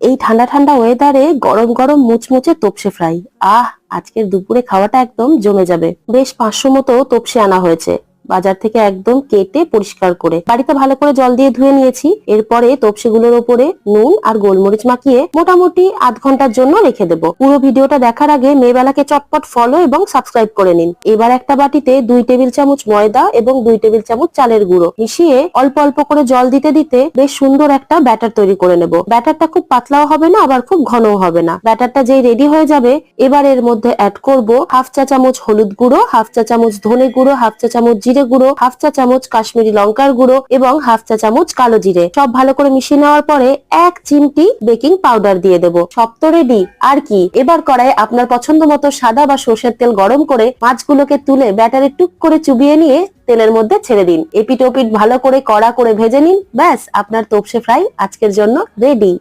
এই ঠান্ডা ঠান্ডা ওয়েদারে গরম গরম মুচমুচে তোপসে ফ্রাই আহ, আজকের দুপুরে খাওয়াটা একদম জমে যাবে। বেশ পাঁচশো মতো তোপসে আনা হয়েছে। বাজার থেকে একদম কেটে পরিষ্কার করে। বাড়িতে ভালো করে জল দিয়ে ধুয়ে নিয়েছি। এরপরে তোপসেগুলোর ওপরে নুন আর গোলমরিচ মাখিয়ে মোটামুটি আধ ঘণ্টার জন্য রেখে দেব। পুরো ভিডিওটা দেখার আগে মেয়েবেলাকে চটপট ফলো এবং সাবস্ক্রাইব করে নিন। এবার একটা বাটিতে দুই টেবিল চামচ ময়দা এবং দুই টেবিল চামচ চালের গুঁড়ো মিশিয়ে অল্প অল্প করে জল দিতে দিতে বেশ সুন্দর একটা ব্যাটার তৈরি করে নেব। ব্যাটারটা খুব পাতলাও হবে না, আবার খুব ঘনও হবে না। ব্যাটারটা যেই রেডি হয়ে যাবে, এবার এর মধ্যে অ্যাড করব হাফ চা চামচ হলুদ গুঁড়ো, হাফ চা চামচ ধনে গুঁড়ো, হাফ চা চামচ জিরে গুঁড়ো, হাফ চা চামচ কাশ্মীরি লঙ্কার গুঁড়ো এবং হাফ চা চামচ কালো জিরে। সব ভালো করে মিশিয়ে নেওয়ার পরে এক চিমটি বেকিং পাউডার দিয়ে দেব। সব তো রেডি আর কি? এবার কড়াই আপনার পছন্দ মতো সাদা বা সর্ষের তেল গরম করে মাছগুলোকে তুলে ব্যাটারে টুক করে চুবিয়ে নিয়ে তেলের মধ্যে ছেড়ে দিন। এপিট ওপিট ভালো করে কড়া করে ভেজে নিন, ব্যাস, আপনার তোপসে ফ্রাই আজকের জন্য রেডি